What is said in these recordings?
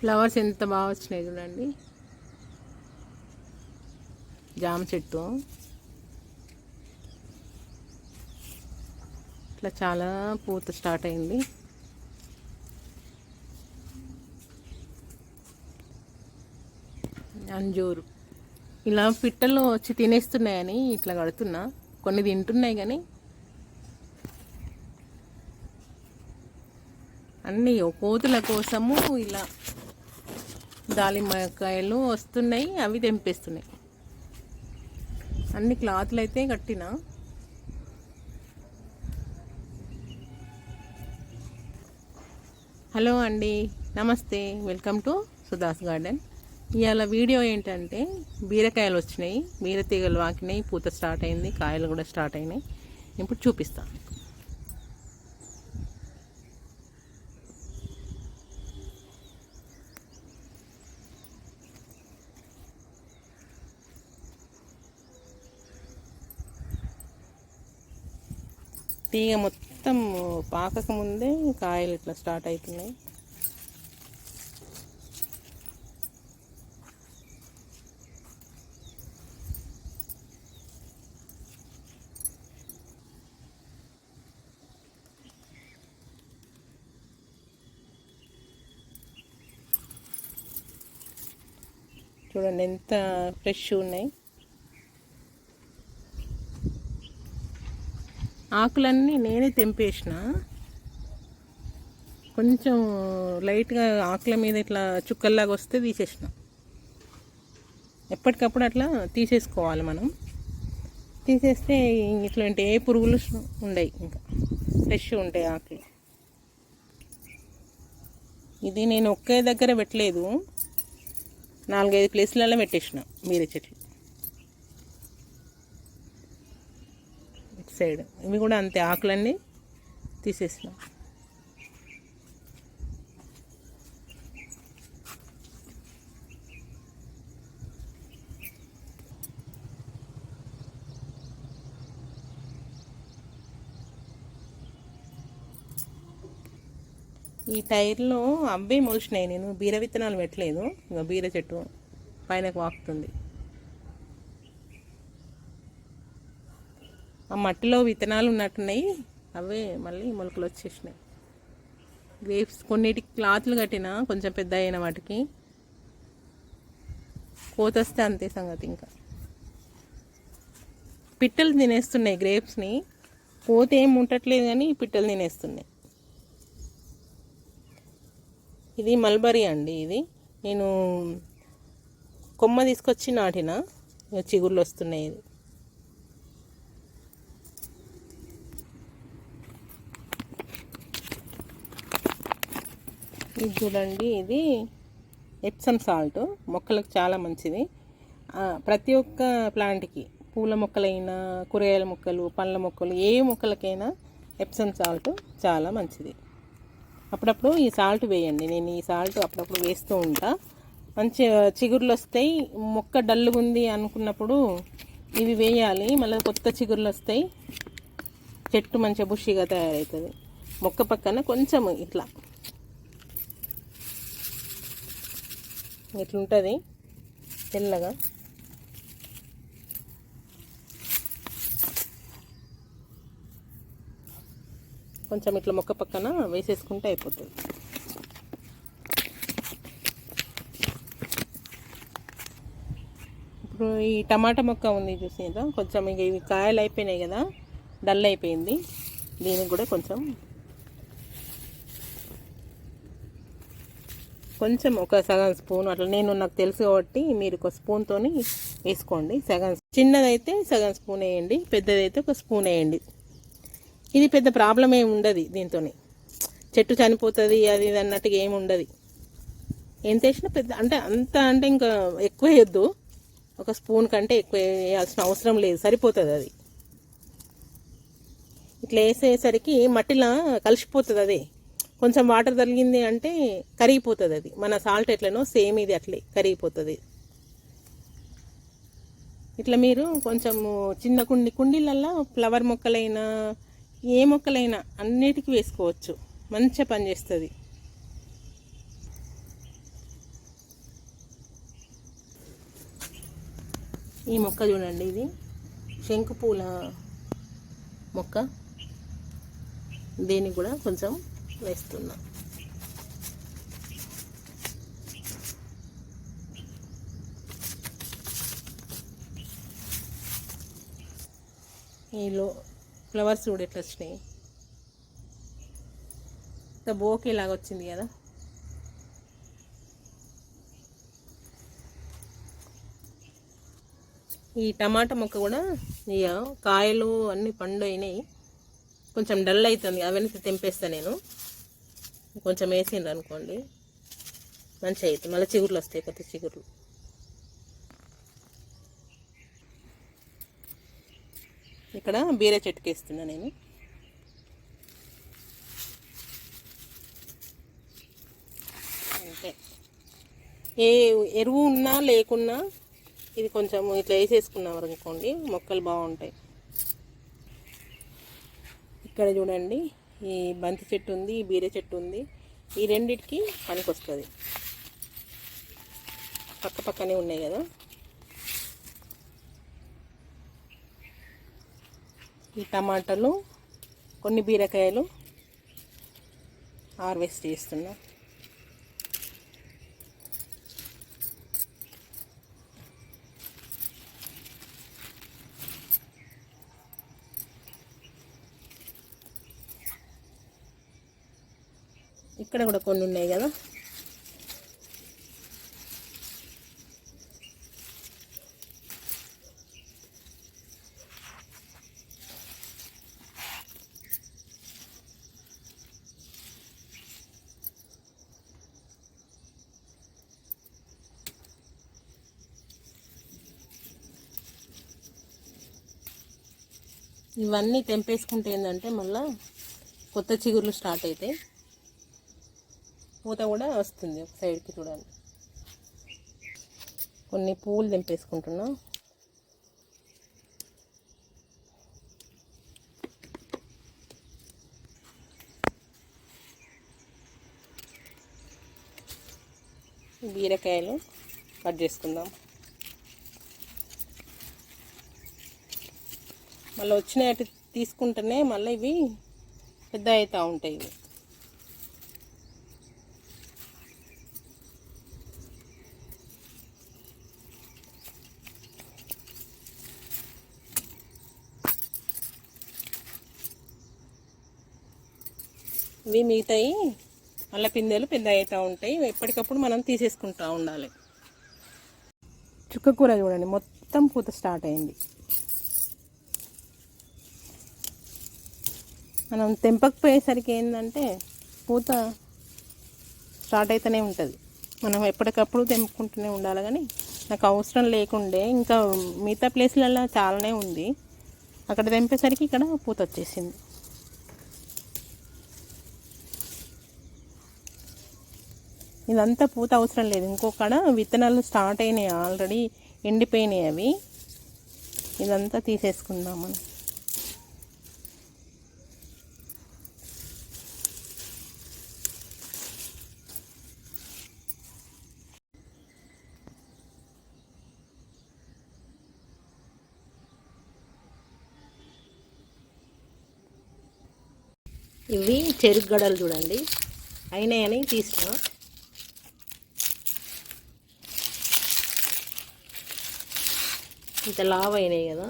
Flowers ఎంత బాగా వచ్చినాయి చూడండి. జామ చెట్టు. ఇట్లా చాలా పూత స్టార్ట్ అయింది. అంజూరు. ఇలా పిట్టలు వచ్చి తినేస్తున్నాయని ఇట్లా కడుతున్నా. కొన్ని తింటున్నాయి కానీ అన్నీ కోతుల కోసము ఇలా దాలింబకాయలు వస్తున్నాయి అవి తెంపేస్తున్నాయి. అన్ని క్లాత్లు అయితే కట్టిన. హలో అండి నమస్తే వెల్కమ్ టు సుధాస్ గార్డెన్. ఇవాళ వీడియో ఏంటంటే బీరకాయలు వచ్చినాయి బీర తీగలు వాకినాయి పూత స్టార్ట్ అయింది కాయలు కూడా స్టార్ట్ అయినాయి. ఇప్పుడు చూపిస్తాను తీగ మొత్తం పాకక ముందే కాయలు ఇట్లా స్టార్ట్ అవుతున్నాయి చూడండి ఎంత ఫ్రెష్ ఉన్నాయి. ఆకులన్నీ నేనే తెంపేసిన. కొంచెం లైట్గా ఆకుల మీద ఇట్లా చుక్కల్లాగా వస్తే తీసేసిన. ఎప్పటికప్పుడు అట్లా తీసేసుకోవాలి మనం. తీసేస్తే ఇట్లాంటి ఏ పురుగులు ఉండవు ఇంకా. ఫ్రెష్ ఉంటాయి ఆకులు. ఇది నేను ఒకే దగ్గర పెట్టలేదు. నాలుగైదు ప్లేస్లలో పెట్టేసిన మీరే చెట్లు సైడ్. ఇవి కూడా అంతే ఆకులన్నీ తీసేసినాం. ఈ టైర్లో అవ్వే మొలిచినాయి. నేను బీర విత్తనాలు పెట్టలేదు. ఇంకా బీర చెట్టు పైనకు వాకుతుంది. ఆ మట్టిలో విత్తనాలు ఉన్నట్టున్నాయి. అవే మళ్ళీ మొలకలు వచ్చేసినాయి. గ్రేప్స్ కొన్నిటికి క్లాత్లు కట్టిన కొంచెం పెద్ద అయిన వాటికి. కోతొస్తే అంతే సంగతి ఇంకా. పిట్టలు తినేస్తున్నాయి గ్రేప్స్ని. కోత ఏం ఉండట్లేదు కానీ పిట్టలు తినేస్తున్నాయి. ఇది మల్బరీ అండి ఇది. నేను కొమ్మ తీసుకొచ్చి నాటిన. ఇక చిగుర్లు వస్తున్నాయి. ఇది ఇది చూడండి ఇది ఎప్సమ్ సాల్ట్ మొక్కలకు చాలా మంచిది. ప్రతి ఒక్క ప్లాంట్కి పూల మొక్కలైనా కూరగాయల మొక్కలు పండ్ల మొక్కలు ఏ మొక్కలకైనా ఎప్సమ్ సాల్ట్ చాలా మంచిది. అప్పుడప్పుడు ఈ సాల్ట్ వేయండి. నేను ఈ సాల్ట్ అప్పుడప్పుడు వేస్తూ ఉంటా. మంచి చిగుర్లు వస్తాయి. మొక్క డల్లుగా ఉంది అనుకున్నప్పుడు ఇవి వేయాలి. మళ్ళీ కొత్త చిగుర్లు వస్తాయి. చెట్టు మంచిగా బుషిగా తయారవుతుంది. మొక్క పక్కన కొంచెం ఇట్లా ఇట్లుంటుంది. తెల్లగా. కొంచెం ఇట్లా మొక్క పక్కన వేసేసుకుంటే అయిపోతుంది. ఇప్పుడు ఈ టమాటా మొక్క ఉంది చూసేదా కొంచెం ఇక ఇవి కాయలు అయిపోయినాయి కదా డల్ అయిపోయింది. దీనికి కూడా కొంచెం కొంచెం ఒక సగం స్పూన్ అట్లా నేను నాకు తెలుసు కాబట్టి మీరు ఒక స్పూన్తోని వేసుకోండి. సగం చిన్నదైతే సగం స్పూన్ వేయండి పెద్దదైతే ఒక స్పూన్ వేయండి. ఇది పెద్ద ప్రాబ్లం ఏమి ఉండదు దీంతో చెట్టు చనిపోతుంది అది ఇది అన్నట్టుగా ఏమి ఉండదు. ఎంత వేసినా పెద్ద అంటే అంత అంటే ఇంకా ఎక్కువ వేయద్దు. ఒక స్పూన్ కంటే ఎక్కువ వేయాల్సిన అవసరం లేదు సరిపోతుంది అది. ఇట్లా వేసేసరికి మట్టిలో కలిసిపోతుంది అదే. కొంచెం వాటర్ తగిలింది అంటే కరిగిపోతుంది అది. మన సాల్ట్ ఎట్లనో సేమ్ ఇది అట్లే కరిగిపోతుంది. ఇట్లా మీరు కొంచెము చిన్న కుండి కుండీలల్లో ఫ్లవర్ మొక్కలైనా ఏ మొక్కలైనా అన్నిటికీ వేసుకోవచ్చు. మంచిగా పనిచేస్తుంది ఈ మొక్క చూడండి ఇది. శంకు పూల మొక్క. దీన్ని కూడా కొంచెం వేస్తున్నా. ఈలో ఫ్లవర్స్ కూడా ఎట్లా వచ్చినాయి. ఇంత బోకే లాగా వచ్చింది కదా. ఈ టమాటా మొక్క కూడా ఇక కాయలు అన్నీ పండు అయినాయి. కొంచెం డల్ అవుతుంది అవన్నీ తెంపేస్తా నేను. కొంచెం వేసిండ్రు అనుకోండి. మంచిగా అవుతుంది మళ్ళీ చిగుర్లు వస్తాయి కొత్త చిగుర్లు. ఇక్కడ బీర చెట్టుకి వేస్తున్నా నేను. అంతే. ఏ ఎరువు ఉన్నా లేకున్నా ఇది కొంచెం ఇట్లా వేసేసుకున్నాం అనుకోండి మొక్కలు బాగుంటాయి. ఇక్కడ చూడండి ఈ బంతి చెట్టు ఉంది ఈ బీర చెట్టు ఉంది. ఈ రెండిటికి పనికి వస్తుంది. పక్క పక్కనే ఉన్నాయి కదా. ఈ టమాటాలు కొన్ని బీరకాయలు హార్వెస్ట్ చేస్తున్నాను ఇక్కడ కూడా కొన్ని ఉన్నాయి కదా. ఇవన్నీ తెంపేసుకుంటే ఏంటంటే మళ్ళా కొత్త చిగుర్లు స్టార్ట్ అవుతాయి పూత కూడా వస్తుంది ఒక సైడ్కి చూడండి. కొన్ని పువ్వులు దింపేసుకుంటున్నా బీరకాయలు కట్ చేసుకుందాం. మళ్ళీ వచ్చినట్టు తీసుకుంటేనే మళ్ళీ ఇవి పెద్ద అవుతూ ఉంటాయి. ఇవి ఇవి మిగతాయి. మళ్ళీ పిందెలు పెద్ద అవుతూ ఉంటాయి. ఎప్పటికప్పుడు మనం తీసేసుకుంటూ ఉండాలి. చుక్కకూర చూడండి. మొత్తం పూత స్టార్ట్ అయింది. మనం తెంపకపోయేసరికి ఏంటంటే పూత స్టార్ట్ అయితేనే ఉంటుంది. మనం ఎప్పటికప్పుడు తెంపుకుంటూనే ఉండాలి కానీ నాకు అవసరం లేకుండే ఇంకా మిగతా ప్లేస్లలో చాలానే ఉంది. అక్కడ తెంపేసరికి ఇక్కడ పూత వచ్చేసింది. ఇదంతా పూత అవసరం లేదు. ఇంకొకడ విత్తనాలు స్టార్ట్ అయినాయి ఆల్రెడీ ఎండిపోయినాయి అవి. ఇదంతా తీసేసుకుందాం మనం. ఇవి చెరుకు గడలు చూడండి. అయినాయని తీసుకున్నాం ఇంత లావ్ అయినాయి కదా.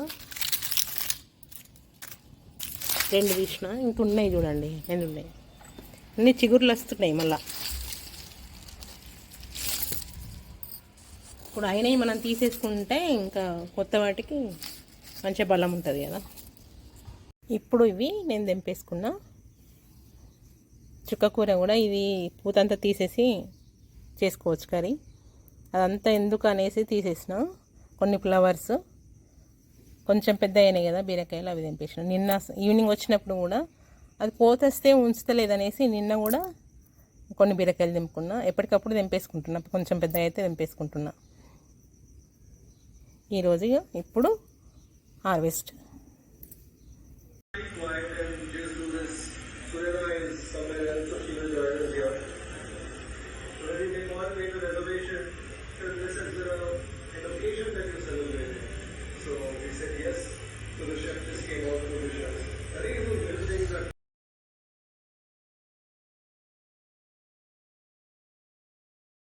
రెండు తీసిన ఇంక ఉన్నాయి చూడండి ఎన్ని ఉన్నాయి? అన్ని చిగుర్లు వస్తున్నాయి మళ్ళా. ఇప్పుడు అయినవి మనం తీసేసుకుంటే ఇంకా కొత్త వాటికి మంచి బలం ఉంటుంది కదా. ఇప్పుడు ఇవి నేను దింపేసుకున్నా చుక్కకూర కూడా ఇది పూతంతా తీసేసి చేసుకోవచ్చు కర్రీ. అదంతా ఎందుకు అనేసి తీసేసిన. కొన్ని ఫ్లవర్స్. కొంచెం పెద్ద అయినాయి కదా బీరకాయలు అవి తెంపేసిన. నిన్న ఈవినింగ్ వచ్చినప్పుడు కూడా అది పోతేస్తే ఉంచుతలేదనేసి నిన్న కూడా కొన్ని బీరకాయలు తెంపుకున్నా. ఎప్పటికప్పుడు తెంపేసుకుంటున్నా. కొంచెం పెద్ద అయితే తెంపేసుకుంటున్నా. ఈరోజు ఇప్పుడు harvest. Wife and this. Is então he chefe yes. So the chef just came out